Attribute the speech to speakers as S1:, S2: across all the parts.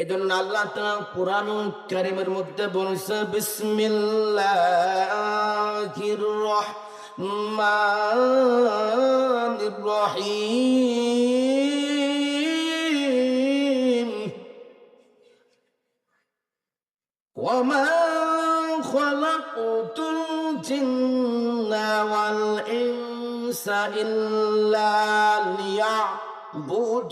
S1: এই জন্য আল্লাহ তাআলা কোরআন কারিমের মধ্যে বলছে বিসমিল্লাহির রহমানির রহিম وما خلقت الجن والإنس إلا ليعبدون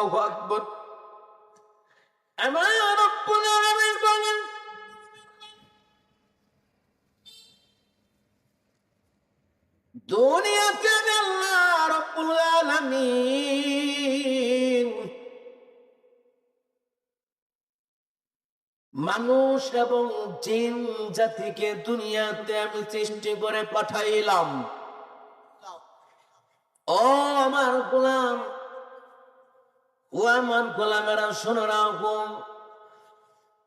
S1: আল্লাহু আকবার। রব্বুল আলামিন বলেন, দুনিয়াতে আল্লাহ রব্বুল আলামিন। মানুষ এবং জিন জাতিকে দুনিয়াতে আমি সৃষ্টি করে পাঠাইলাম। ও আমার গোলাম ও আমার গোলামেরা, শোনো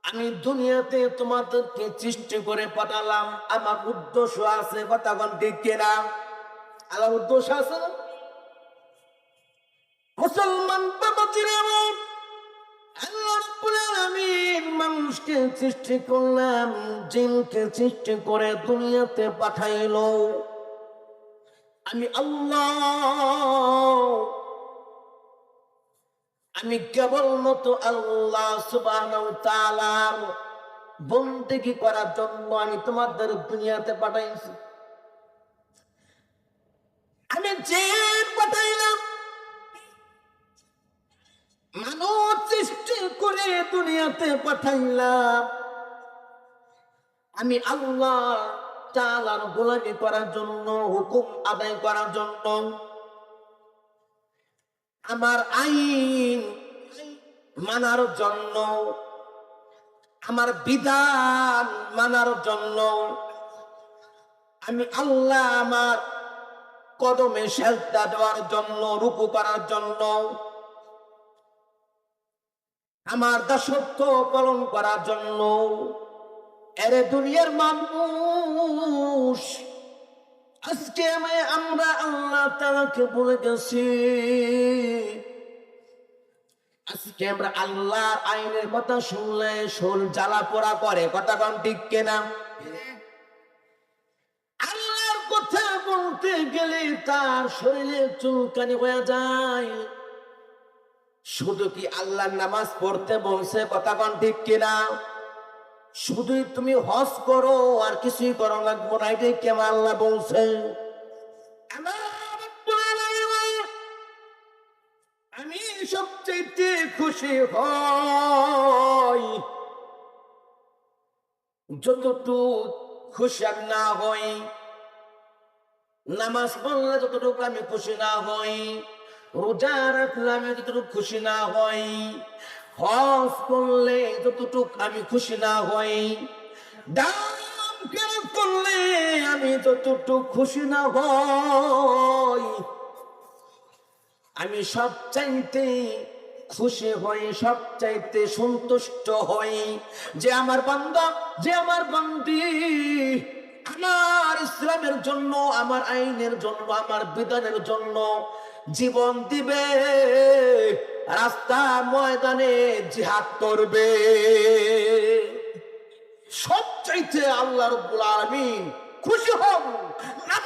S1: আমি দুনিয়াতে তোমাদেরকে সৃষ্টি করে পাঠালাম। আমার উদ্দেশ্য আছে কথা কোন ঠিক কিনা? আমার উদ্দেশ্য আছে? মুসলমান মানুষকে সৃষ্টি করলাম, জিনকে সৃষ্টি করে দুনিয়াতে পাঠাইলো। আমি আল্লাহ আমি কেবল কেবলমাত্র আল্লাহ ওয়া তাআলার করার জন্য আমি তোমাদের দুনিয়াতে পাঠাইছি। আমি যে পাঠাইলাম মানব সৃষ্টি করে দুনিয়াতে পাঠাইলাম। আমি আল্লাহ তাআলার গোলামি করার জন্য, হুকুম আদায় করার জন্য আমার আইন মানার জন্য, আমার বিধান মানার জন্য, আমি আল্লাহ আমার কদমে সেজদা দেওয়ার জন্য, রুকু করার জন্য, আমার দাসত্ব পালন করার জন্য, এরে দুনিয়ার মানুষ আজকে আমি আমরা আল্লাহ তাআলাকে বলে গেছি। আজকে আমরা আল্লাহর আইনের কথা শুনলে শোল জ্বালা পোড়া করে। কথা কন ঠিক কেনা? আল্লাহর কথা বলতে গেলে তার শরীরে চুলকানি হয়ে যায়। শুধু কি আল্লাহর নামাজ পড়তে বলছে? কথা কন ঠিক কিনা? শুধুই তুমি হজ করো, আর কিছুই করো লাগবো না, এটাই কেমন আল্লাহ বলছে? আমি সবচেয়ে খুশি হই। যতটুকু খুশি না হই, নামাজ পড়লে যতটুকু আমি খুশি না হই, রোজা রাখলে আমি যতটুকু খুশি না হই হজ করলে যতটুক আমি খুশি না হই করলে আমি যতটুক খুশি না হই। আমি সব চাইতে খুশি হই সব চাইতে সন্তুষ্ট হই যে আমার বান্দা, যে আমার বান্দি। আমার ইসলামের জন্য, আমার আইনের জন্য, আমার বিধানের জন্য জীবন দিবে। রাস্তা, ময়দানে জিহাদ করবে। সবচাইতে আল্লাহ রব্বুল আলামিন খুশি হন।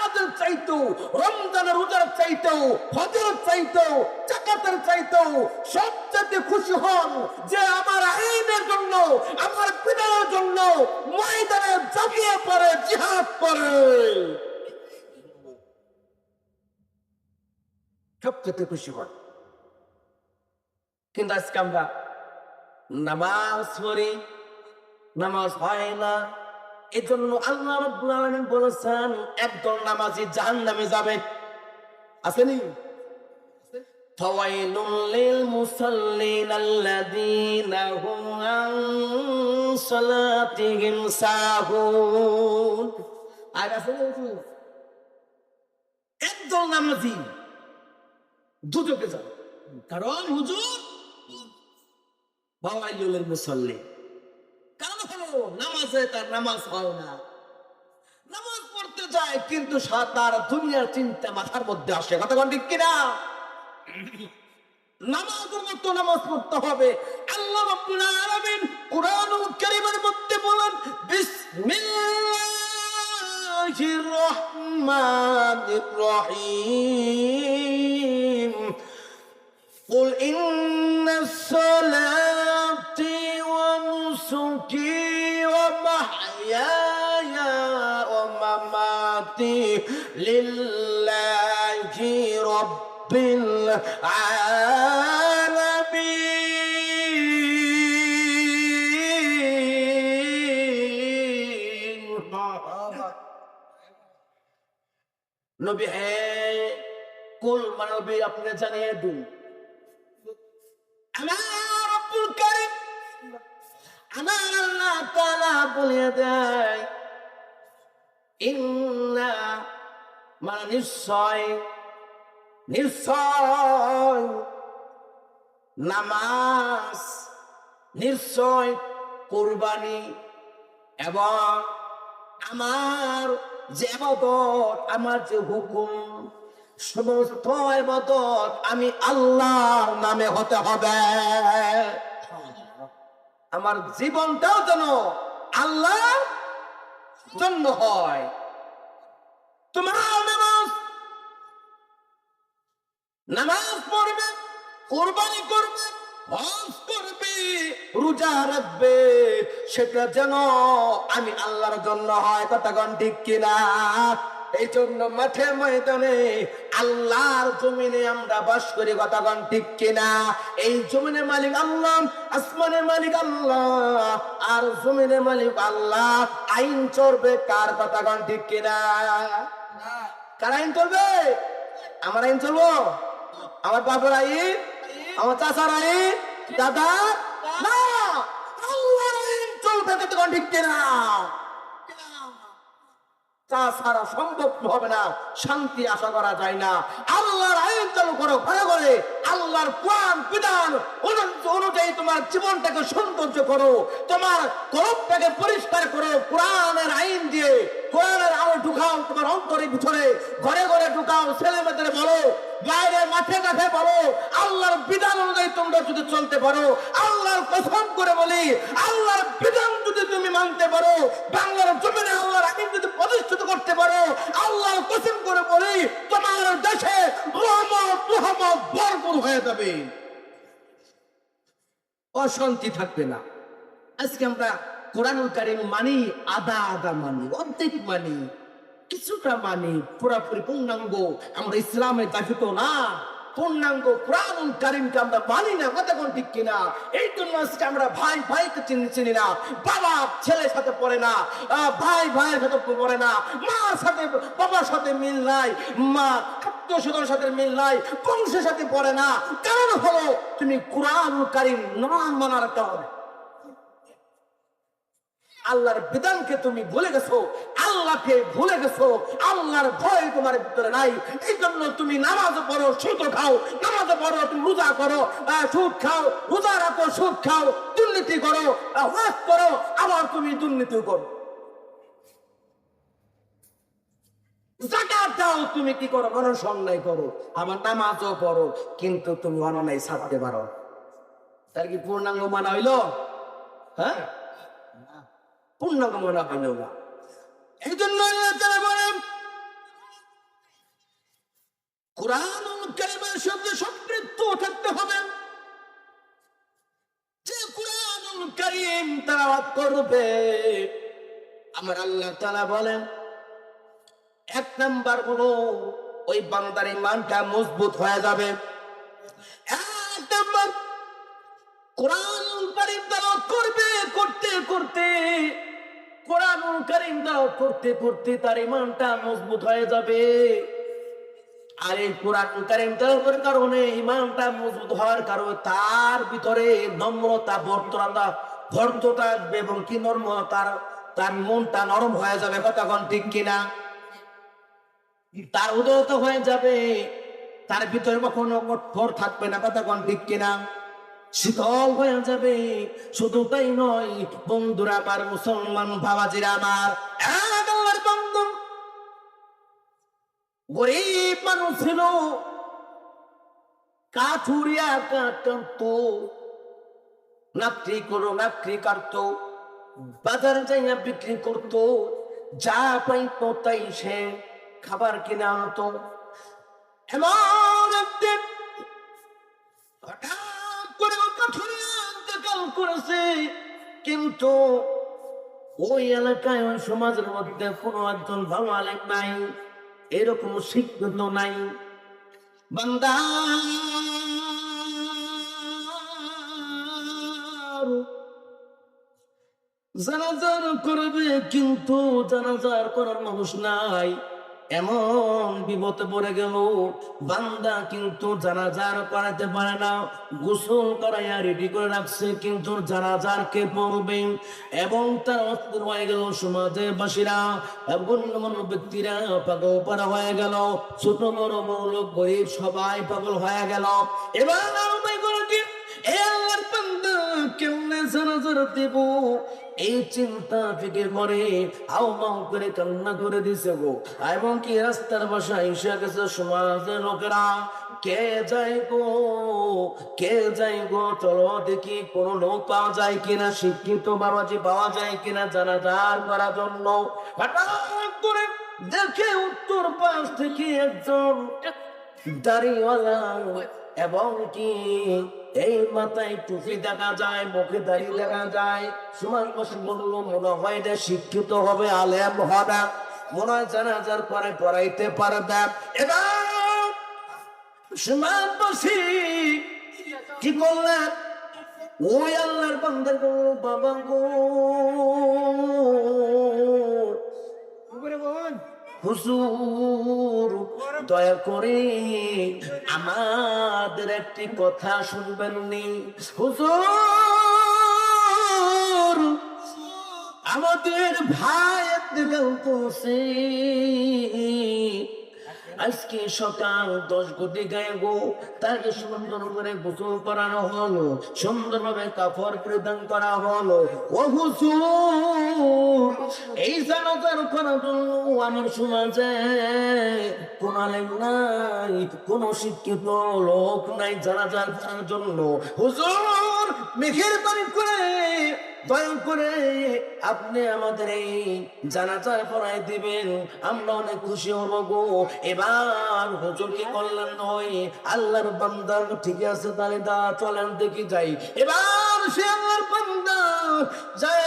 S1: নামাজের চাইতো রমজানের রোজার চাইতো হজের চাইতো জাকাতের চাইতো সব চাইতে খুশি হন যে আমার আইনের জন্য, আমার বিধানের জন্য ময়দানে জাগিয়ে পড়ে, জিহাদ করে সবচেয়ে খুশি হন। কিন্তু আজকে আমরা নামাজ পড়ি, নামাজ হয় না। এজন্য আল্লাহ রাব্বুল আলামিন বলেছেন, একদল নামাজি জাহান্নামে যাবে। আছে নি লিল মুসাল্লিন আল্লাযীনা হুম আন সালাতিহিম সাহুন। আর আসলে একদল নামাজি দুজকে যাবে। কারণ হুজুর, ফাওয়াইলুল মুসল্লি কারণ হলো, নামাজে তার নামাজ হয় না। নামাজ পড়তে যায়, কিন্তু তার দুনিয়ার চিন্তা মাথার মধ্যে আসে। কথা কোন কিনা? নামাজের মতো নামাজ পড়তে হবে। আল্লাহ রাব্বুল আলামিন কোরআনুল কারীমের মধ্যে বলেন, বিসমিল্লাহির রহমানির রহিম। لله رب العالمين নবী হ্যাঁ কুল মানবী আপনি জানিয়ে দিন আমার রব্বুল কারীম আমার আল্লাহ তাআলা বলে দেয় ইন্না মানে নিশ্চয় নিশ্চয়। নামাজ নিশ্চয় কোরবানি এবং আমার যে আবাদত, আমার যে হুকুম, সমস্ত আবাদত আমি আল্লাহর নামে হতে হবে। আমার জীবনটাও যেন আল্লাহ জন্য হয়। তোমার নামাজ নামাজ পড়বে, কোরবানি করবে, হজ করবে, রোজা রাখবে। সেটা যেন আমি আল্লাহর জন্য হয় কথাগণ ঠিক কিনা? এই জন্য মাঠে ময়দানে আল্লাহর জমিনে আমরা বাস করি কথাগণ ঠিক কিনা? এই জমিনের মালিক আল্লাহ আসমানের মালিক আল্লাহ, আর জমিনের মালিক আল্লাহ। আইন চলবে, কার কথা কথাগণ ঠিক কিনা? কার আইন চলবে? আমার আইন চলবো? আমার বাবার আইন আমার চাচার আইন দাদা না চলবে ঠিক তা ছাড়া সম্ভব হবে না, শান্তি আশা করা যায় না। আল্লাহর আইন চালু করো আল্লাহর কোরআন বিধান অনুযায়ী তোমার জীবনটাকে সৌন্দর্য করো, তোমার কলবটাকে পরিষ্কার করো, কোরআনের আইন দিয়ে, কোরআনের আলো ঢুকাও তোমার অন্তরের ভিতরে, ঘরে ঘরে ঢুকাও ছেলে মেয়েদের বলো বাইরে মাঠে কাঠে বলো, আল্লাহর বিধান অনুযায়ী তোমরা যদি চলতে পারো, আল্লাহর কসম করে বলি, আল্লাহর বিধান যদি তুমি মানতে পারো, বাংলার জমিনে আল্লাহর আইন যদি প্রতিষ্ঠিত করতে পারো, আল্লাহর কসম করে বলি, তোমার দেশে রহমত রহমত ভরপুর হয়ে যাবে। অশান্তি থাকবে না। আজকে আমরা কোরআনুল কারিম মানি, আদা আদা মানি, অর্ধেক মানি। কিছুটা মানি পুরাপুরি পূর্ণাঙ্গ। আমরা ইসলামের দাখিত না। পূর্ণাঙ্গ কোরআনুল কারিমকে আমরা মানি না কতক্ষণ ঠিক কিনা? এই জন্য আজকে আমরা ভাই ভাইকে চিনি চিনি না। বাবা, ছেলের সাথে পড়ে না। ভাই ভাইয়ের সাথে পড়ে না। মার সাথে, বাবার সাথে মিল নাই। মা, আত্মীয় সাথে মিল নাই। বংশের সাথে পড়ে না। কারণ হলো, তুমি কোরআনুল কারিম না মানার কারণে। আল্লাহর বিধানকে তুমি ভুলে গেছো, আল্লাহকে ভুলে গেছো, আল্লাহর ভয় তোমার ভিতরে নাই। এই জন্য তুমি নামাজ পড়ো সুদ খাও, নামাজ পড়ো, তুমি রোজা করো সুদ খাও, রোজা রাখো, সুদ খাও, দুর্নীতি করো হজ করো, আবার তুমি দুর্নীতি করো। জাকাত দাও, তুমি কি করো? মানুষ অন্যায় করো। আমার নামাজও পড়ো, কিন্তু তুমি অন্যায় ছাড়তে পারো। তার কি পূর্ণাঙ্গ মানা হইল? হ্যাঁ? পূর্ণাঙ্গ মানা না। এই জন্য কোরআনুল কারিমের সাথে সম্পৃক্ত থাকতে হবে। যে কোরআনুল কারিম তেলাওয়াত করবে, আমার আল্লাহ তাআলা বলেন, এক নাম্বার হলো ওই বান্দার ইমানটা মজবুত হয়ে যাবে। এক নাম্বার কোরআনুল কারীম তেলাওয়াত করতে করতে তার ইমানটা মজবুত হয়ে যাবে। আর এই কোরআনুল কারীম তেলাওয়াতের কারণে ইমানটা মজবুত হওয়ার কারণে তার ভিতরে নম্রতা ভদ্রতা ভদ্রতা আসবে এবং কি নর্ম তার তার মনটা নরম হয়ে যাবে, কথা কোন ঠিক কিনা? তার উদয়ত হয়ে যাবে, তার ভিতরে কখনো কঠোর থাকবে না, কথা কোন ঠিক কিনা? শীতল হয়ে যাবে। শুধু তাই নয়, বন্ধুরা আমার মুসলমান বাবাজিরা আমার গরিব মানুষ ছিল। কাঠুরিয়া কাটত নাকরি করো, নাকরি কাটত। বাজারে যাইয়া বিক্রি করত। যা পাইতো তাই সে খাবার কিনে আনতো। এমন একদিন ইন্তেকাল কিন্তু ওই এলাকায়, ওই সমাজের মধ্যে কোনো একজন ভালো আলেম নাই, এরকম শিক্ষিত নাই। বান্দা, জানাজার করবে, কিন্তু জানাজার করার মানুষ নাই। এমন বিপদে পড়ে গেল, বান্দা কিন্তু জানাজার করাতে পারে না, গোসল করাইয়া রেডি করে রাখছে, কিন্তু জানাজার কে পড়বে? এবং তার অস্ত্র হয়ে গেল সমাজের বাসীরা অন্য ব্যক্তিরা পাগল পারা হয়ে গেল, ছোট বড় বড় গরিব সবাই পাগল হয়ে গেল। এবার আর উপায় করে কি বান্দা কেমনে জানাজার দেব? এই চিন্তা ফিকির করে আও মাও করে কান্না করে দিছে গো। এবং কি রাস্তার বাসা এসে গেছে সমাজের লোকেরা? কে যায় গো? কে যায় গো? চলো দেখি কোন লোক পাওয়া যায় কিনা, শিক্ষিত বাবাজি পাওয়া যায় কিনা জানাজার করার জন্য। হঠাৎ করে দেখে উত্তর পাশ থেকে একজন দাড়িওয়ালা, এবং কি এই মাথায় টুপি দেখা যায় মুখে দাড়ি দেখা যায়। সুমান বসে বলল মনে হয় যে শিক্ষিত হবে আলেম হবে। মনে হয় জানাজার পরে পড়াইতে পারবে। এবার সমান বসি কি করলেন? ওই আল্লাহর বান্দার গো বাবা গো। হুজুর দয়া করে আমাদের একটি কথা শুনবেন নি হুজুর আমাদের ভাই পৌঁছে আজকে সকাল দশ কোটি গায়ে গো তাকে সুন্দর করে গোসল করানো হলো, সুন্দরভাবে কাপড় প্রদান করা হলো। ও হুজুর, এই জানাজার করার জন্য আমার সমাজে কোন আলেম নাই, কোন শিক্ষিত লোক নাই জানাজার করার জন্য। হুজুর! মেঘের পানি করে দয়া করে আপনি আমাদের এই জানাজার পড়াই দিবেন। আমরা অনেক খুশি হব গো। এবার হজুর কি কল্যাণ নয় আল্লাহর বান্দার ঠিক আছে তাহলে দা, চলেন দেখি যাই। এবার সে বান্দা যায়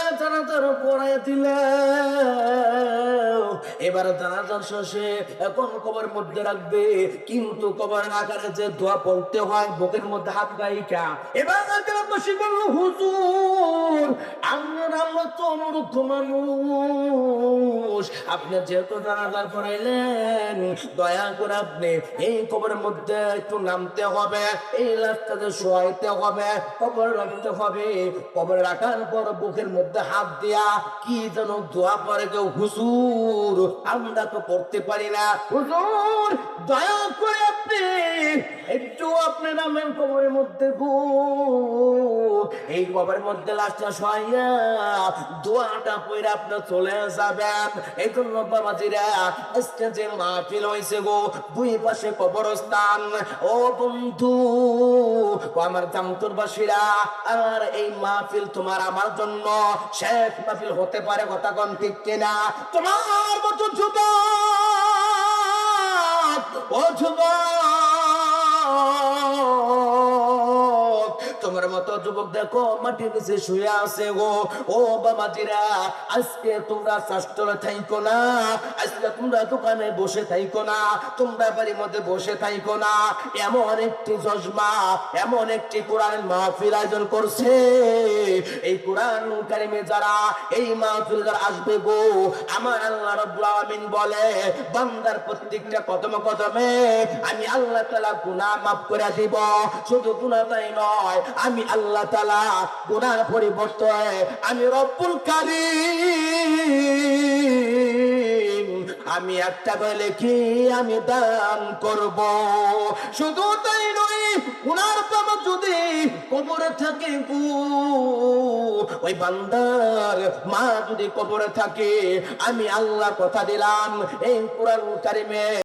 S1: শেষে এখন কবর মধ্যে রাখবে, কিন্তু কবর আকারে যে দোয়া পড়তে হয়, বুকের মধ্যে হাত গাইকা এবার গ্রামবাসী বলল, হুজুর আমরা তো অনুরূপ মানুষ আপনি যেহেতু জানাজার পড়াইলেন, দয়া করে আপনি এই কবরের মধ্যে একটু নামতে হবে, এই রাস্তাতে শোয়াইতে হবে, কবর রাখতে হবে। কবর রাখার পর বুকের মধ্যে হাত দিয়া কি যেন দোয়া পরে কেউ হুজুর, আমরা তো পড়তে পারি না। হুজুর, দয়া করে আপনি একটু আপনি নামেন কবরের মধ্যে গো এই কবরের মধ্যে লাশটা শোয়াইয়া দোয়াটা পরে আপনি চলে যাবেন। এই জন্য বাবাজিরা, আজকে যে মাহফিল হয়েছে গো, দুই পাশে কবরস্থান। ও বন্ধু আমার জামতুরবাসীরা, আর এই মাহফিল তোমার আমার জন্য। শেষ মাহফিল হতে পারে কথা কোন ঠিক কিনা? তোমার মতো যুবক, ও যুবক তোমার মতো যুবক দেখো, মাটির নিচে শুয়ে আছে গো। ও বাবাজিরা আজকে তোমরা শাস্ত্রে থাইকো না, আজকে তোমরা দোকানে বসে থাইকো না, তোমরা বাড়ির মধ্যে বসে থাইকো না। এমন একটি চশমা, এমন একটি কোরআন মাহফিল আয়োজন করছে। এই কোরআন কারিমে যারা, এই মাহফিল যারা আসবে গো, আমার আল্লাহ রাব্বুল আলামিন বলে, বান্দার প্রত্যেকটা কদমে কদমে আমি আল্লাহ তাআলা গুনাহ মাফ করে দিব। শুধু গুনাহ তাই নয় আমি আল্লাহ তাআলা গুনাহ পরিবর্তন আমি রব্বুল কারীম। আমি একটা বলে কি আমি দান করব। শুধু তাই নয় উনার প্রেম যদি কবরে থাকে গো, ওই বান্দার মা যদি কবরে থাকে, আমি আল্লাহ কথা দিলাম। এই কোরআন কারিমে